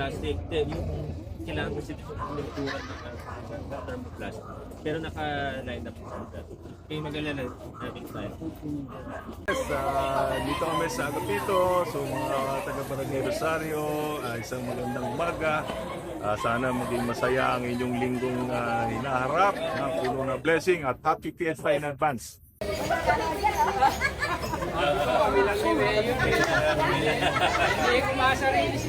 thermoplastic. Then, yung kailangan sa pinturan ng thermoplastic. Pero naka-line up sa Kaya mag-alala namin tayo. Yes, ah, dito kami sa Agapito. So mga taga Barangay Rosario, ah, isang magandang umaga. Ah, sana maging masaya ang inyong linggong ah, hinaharap ng puno na blessing at happy PSA in advance. Hindi ko masarili si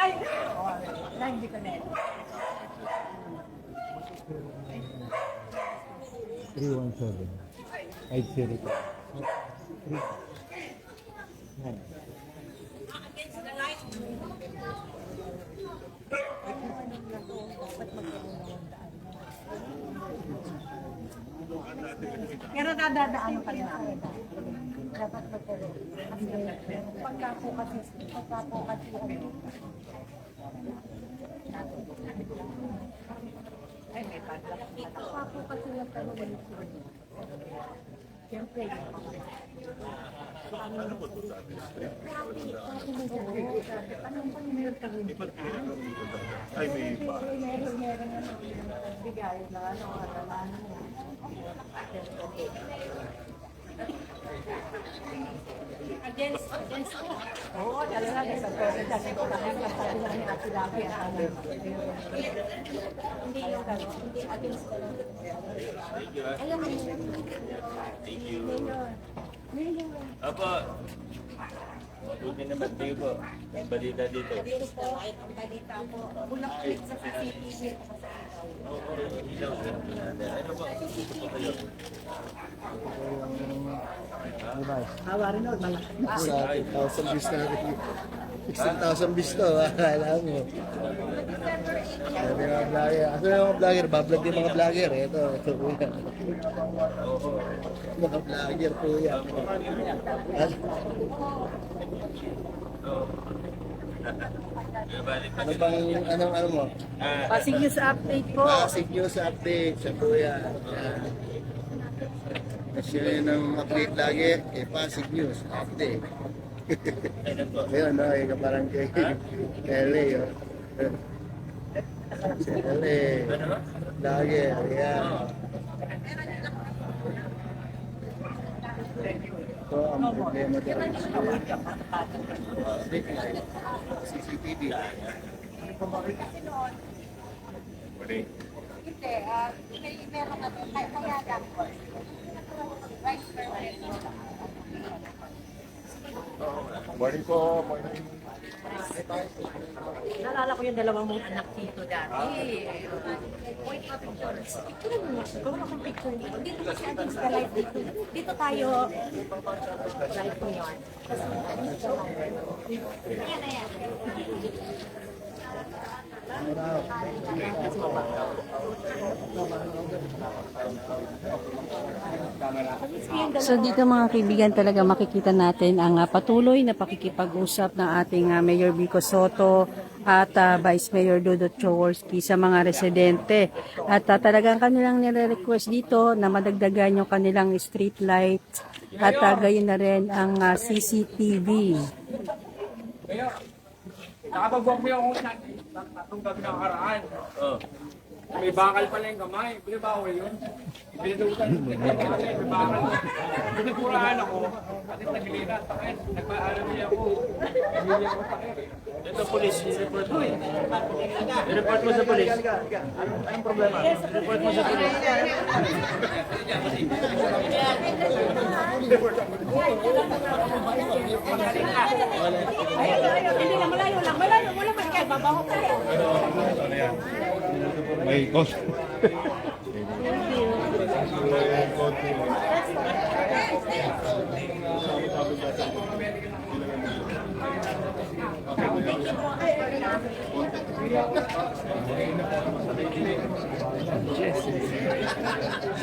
Ay! Na, hindi ka na. 317. 802. Pero nadadaan pa rin namin. Dapat magkaroon. Pagka po kasi, pagka po kasi, ano, ay, may padlock. Pagka po kasi nagkaroon ng Siyempre, Anong pang meron kami? Ay, may iba. Ano, bigay na ano, katalanan niya. Against, against ko. Oo, talaga, sa president, ito lang ang sabi na ni Ate Labi ang ano. Hindi yung gano'n. Hindi against ko. Balita dito. Po, ang balita sa CCTV. Ilaw, sir. Ano po? Hawa rin nun, mga Sa 10,000 bis na 16,000 bis to, akala mo. Sabi mga vlogger. Ano yung mga vlogger? Bablog yung mga vlogger. eh. Ito, ito po yan. Mga vlogger po yan. Ano bang, anong ano mo? Pasig news update po. Classic News Update sa Kuya. Yan. Kasi yun ang update lagi kay Pasig News Update. ano po? Ayun, no, yung parang kay kay Leo. Si LA. Ano? Lagi, ayan. Ito ang problema dito. Street light. CCTV. Hindi, ah, may meron na. Kaya kaya lang. Morning po. Morning. Nalala ko yung dalawang mong anak dito dati. Point of pictures. Picture mo. Gawa akong picture dito. Dito kasi against the light dito. Dito tayo. Light mo yun. Ayan, ayan. So dito mga kaibigan talaga makikita natin ang ah, patuloy na pakikipag-usap ng ating ah, Mayor Vico Soto at ah, Vice Mayor Dudut Choworski sa mga residente. At ah, talagang kanilang nire-request dito na madagdagan yung kanilang street light at uh, gayon na rin ang ah, CCTV. Mayor, nakapag-walk mo yung tatlong gabi ng karaan. Oh. May bakal pala yung kamay. Hindi bawal yun. Binudutan. May bakal. Pinagpurahan ako. At naglilirat. Takit. Nagpaalam niya ako. Hindi ako takit. Ito police, i-report mo. I-report mo sa police. Anong problema? I-report mo sa police. Ayaw, ayaw, hindi na malayo lang. Malayo, wala man kayo. Babaho tayo. May cost.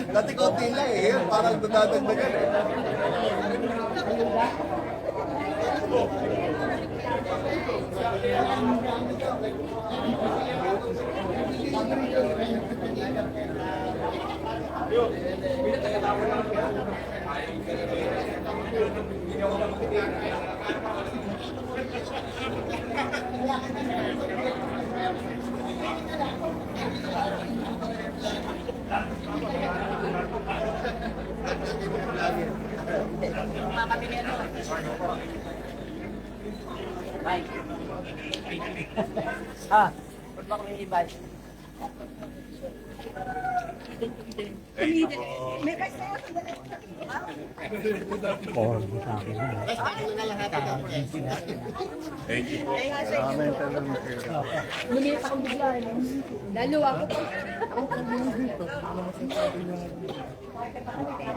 Dati konti lang eh, parang dadagdagan eh. Mga kabinero. Lalo ako. Officer! Officer! Mama ko na Officer!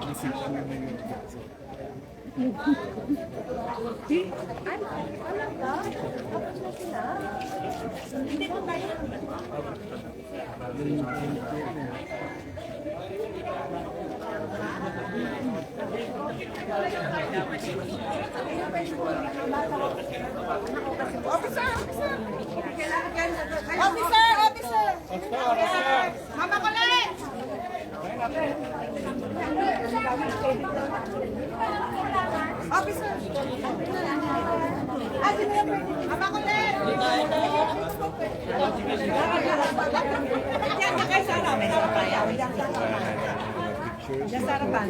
Ah, sino yung pwede? Mama ko na Diyan ka kayo ano? May nakapaya. Diyan sa harapan. Diyan sa harapan.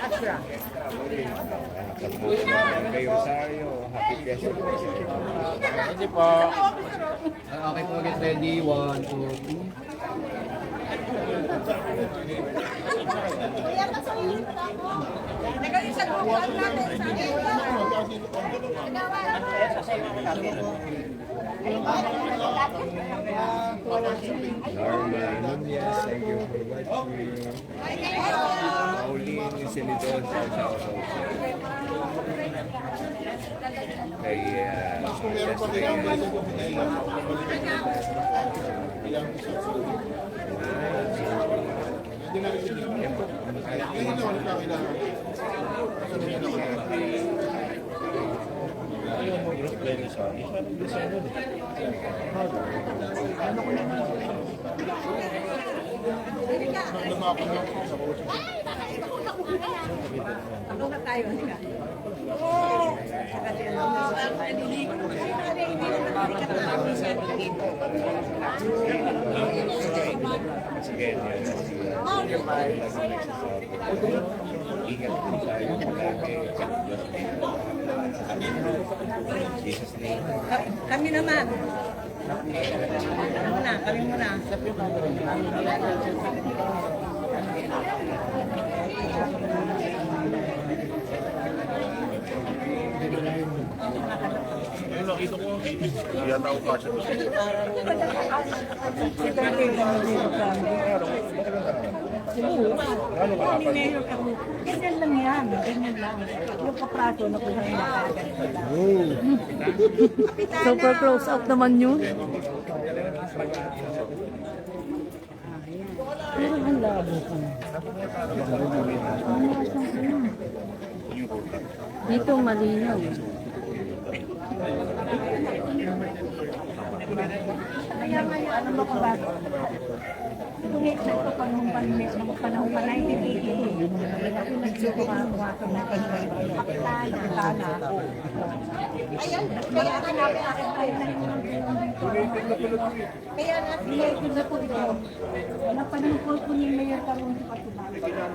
Asra. Hindi po. Okay po, get ready. One, two, three. Nagaling sa grupuan natin. Norma Nunez, thank you for watching. Pauline Isilidon, shout out. Kay, uh, Ano na tayo? Yan, ingat po tayo palagi. In Jesus name. Ka- Kami naman. Ano muna, kami muna. Yata ako kasya. Kami mayor kami. Ganyan lang yan. Ganyan lang. Yung kapraso na kung saan Super close up naman yun. Pero ang labo ko. Dito malinaw. Kaya nga ano ba ba? Ito nga ito panahon pa panahon pa 1988. Ayan, kaya hanapin natin tayo ng Kaya nga, mayor ko na po ito. Napanungkol po ni Mayor. Ilang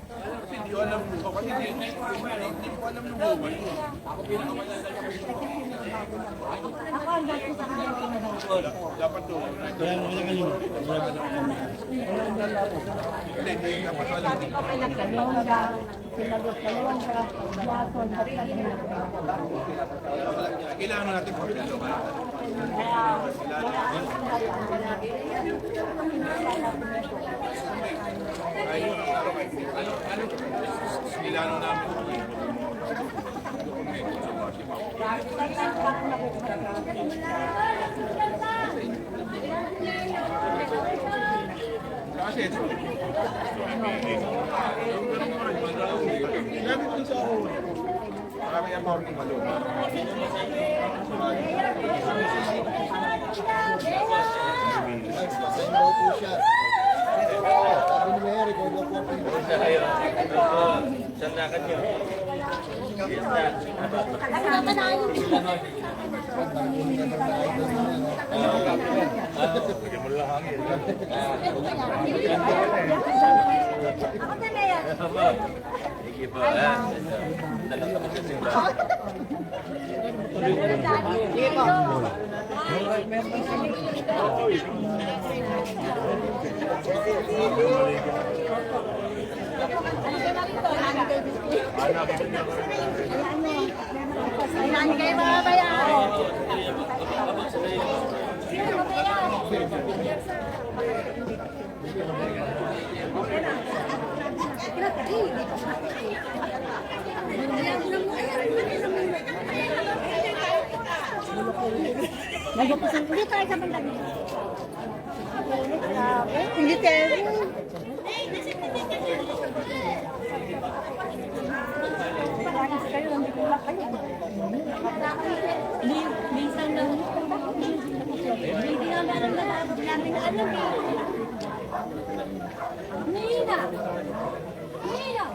ka yung naging kapitan na dito. Hindi ko alam ko. Kasi hindi ko alam nung buhay. Ako ang dati sa kanya ko na Dapat doon. Hindi. Dapat alam. Kalongga, sinagot Kalongga, Jason, at kanina. Kailangan natin. Kailangan namin. Kasi ito. Sabi ko sa ako. Marami ang morning malo. Daw po siya. Sabi ni Mayor, ikaw daw po ang Sa kayo. Opo. Sandakan nyo. Yes na. Ako na, Mayor. Sige po. ah. Dalawa kami kasi. Nani kayo mga bayan? Nagpupusin ko tayo sa bandang. Hindi tayo. Parang kayo, hindi ko lang kayo. Minsan lang. Hindi na meron na namin alam eh. Nina! Nina!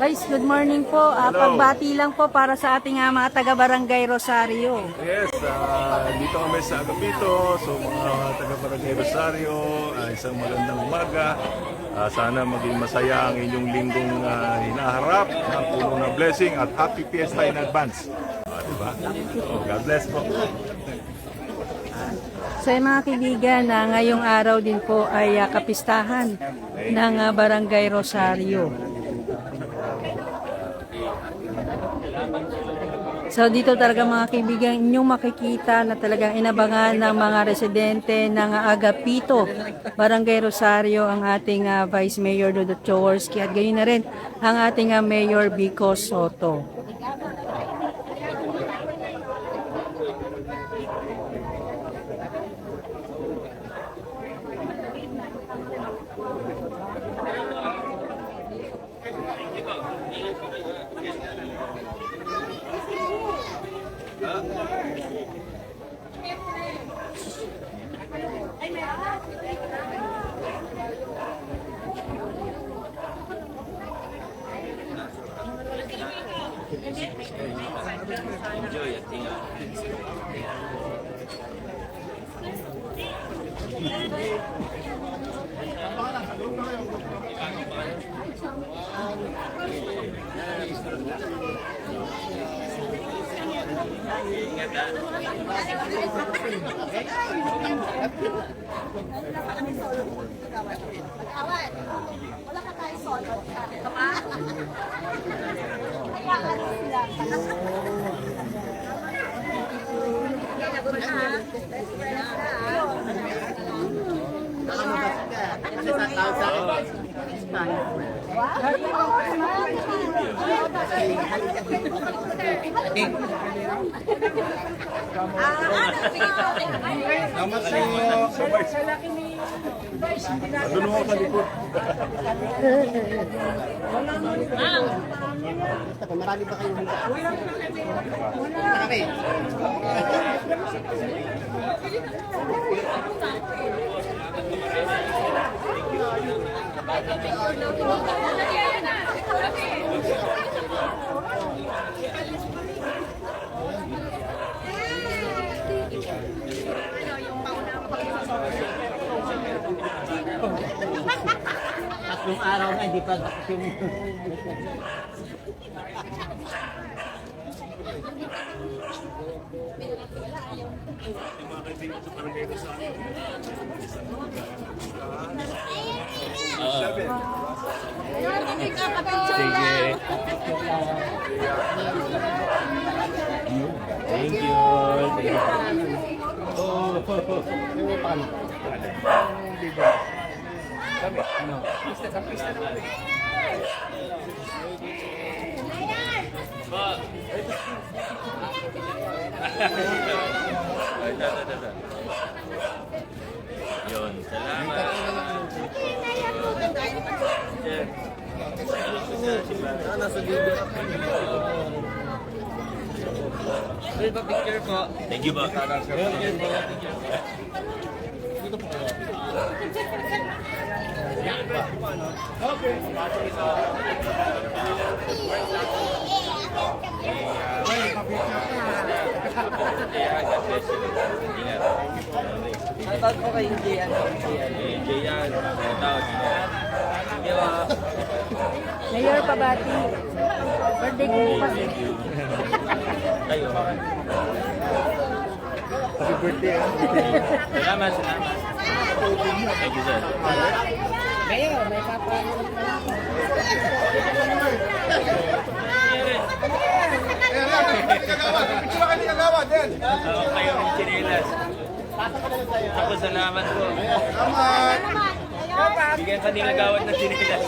Vice, good morning po. Hello. pagbati lang po para sa ating ah, mga taga-barangay Rosario. Yes, ah, dito kami sa Agapito. So mga taga-Barangay Rosario, ah, isang magandang umaga. Ah, sana maging masaya ang inyong linggong ah, hinaharap ng puno ng blessing at happy fiesta in advance. Ah, diba? Oh, God bless po. Sa mga kaibigan, na ngayong araw din po ay ah, kapistahan ng ah, Barangay Rosario. So dito talaga mga kaibigan, inyong makikita na talagang inabangan ng mga residente ng Agapito, Barangay Rosario, ang ating ah, Vice Mayor Dudut Jaworski at gayon na rin ang ating ah, Mayor Vico Soto. Ah. Wala ka tayo solo. Tama? Kaya ano sila. Lagot na ha. Best friends na ha. Doon ako sa likod. Yeah. Tatlong araw na, hindi pa yung... Sige. Thank you. Ay, da, da, da, da. Yun, salamat. Sir. picture po. Thank you, ba? Shoutout po kay Gian. Eh, Jay yan. Shoutout. Thank you, ah. Mayor Pabati, birthday ko bukas. Kayo. Happy birthday. ah. Salamat, salamat. Thank you, sir. Mayor, may papa. Oo, kayo ng chinelas. Salamat po. Salamat. Bigyan ka nila gawad ng chinelas.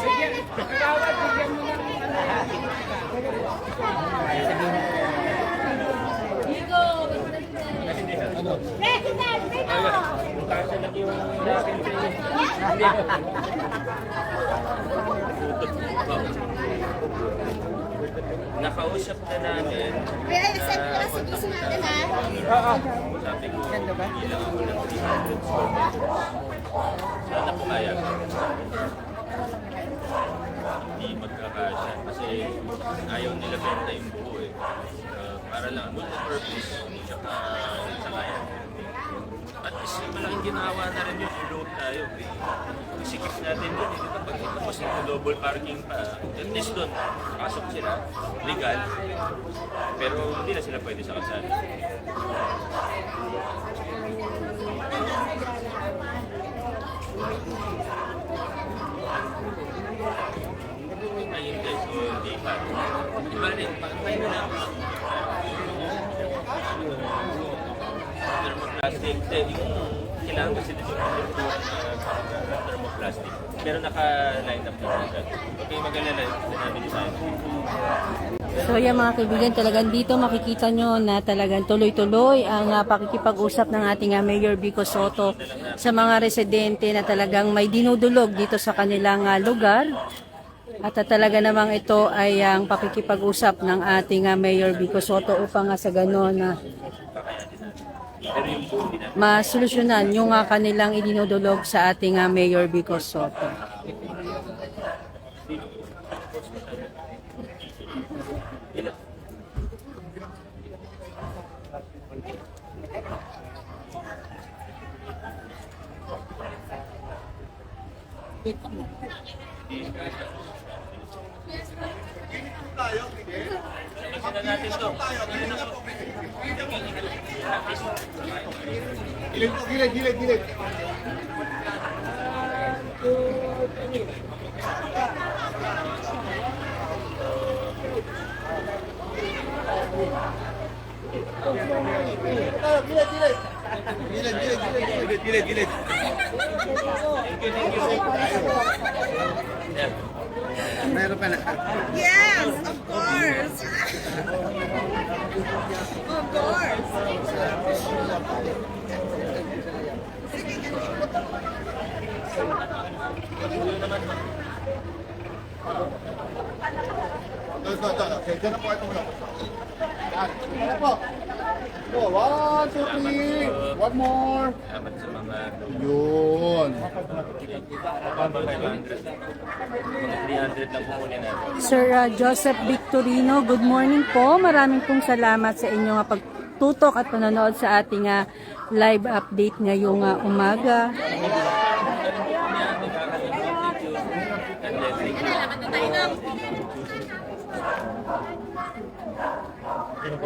Nakausap na namin. Kaya accept ko lang sa natin ha. Sabi ko, bilang ako ng 300 square meters. Sana pumayag. Hindi magkakasya kasi ayaw nila benta yung buo eh. Uh, para lang, multi-purpose, tsaka tsaka yan. At least malaking ginawa na rin yung load tayo. Isikip natin yun. eh. Kapag tapos yung double parking pa, at least doon, pasok sila, legal. Pero hindi na sila pwede sa kasal. Ayun guys, hindi pa. Iba rin, pakatay na. Thermoplastic, eh, yung kailangan kasi yung pintura na thermoplastic. Pero naka-line up na agad. Okay, mag-alala, sinabi niyo akin. So yan mga kaibigan, talagang dito makikita nyo na talagang tuloy-tuloy ang ah, pakikipag-usap ng ating ah, Mayor Vico Soto sa mga residente na talagang may dinudulog dito sa kanilang ah, lugar. At ah, talaga namang ito ay ang pakikipag-usap ng ating ah, Mayor Vico Soto upang nga sa gano'n na Pero yung buo, hindi na. Masolusyonan yung ah, kanilang idinudulog sa ating ah, Mayor Vico. ধীরে ধীরে ধীরে ধীরে ধীরে Meron. Yes, of course. of course. Ito, ito, ito. Po ito muna. Po. Ito, one, two, three. More. Salamat sa mga Yun. Pababa 500. Mga 300 lang kukunin natin. Sir uh, Joseph Victorino, good morning po. Maraming pong salamat sa inyong uh, pagtutok at panonood sa ating uh, live update ngayong uh, umaga. Ano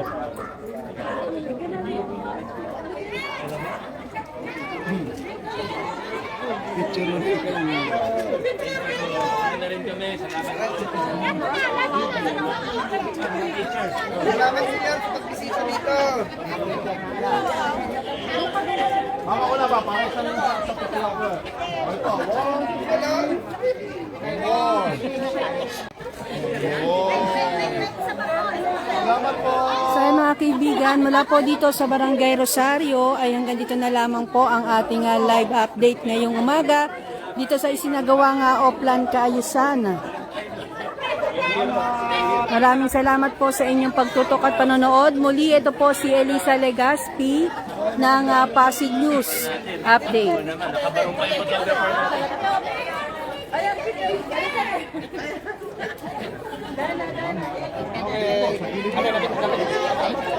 na rin kami. Salamat. Salamat sa inyo sa pagbisita dito. Mama ko na ba? Para sa mga sa pagkakala ko. Ito, one, two ka lang. One. Po. Sa mga kaibigan, mula po dito sa Barangay Rosario, ay hanggang dito na lamang po ang ating uh, live update ngayong umaga dito sa isinagawang uh, Oplan Kaayusan. Maraming salamat po sa inyong pagtutok at panonood. Muli, ito po si Elisa Legaspi ng uh, Pasig News Update. Nakabarong pa yung photographer natin. Okay.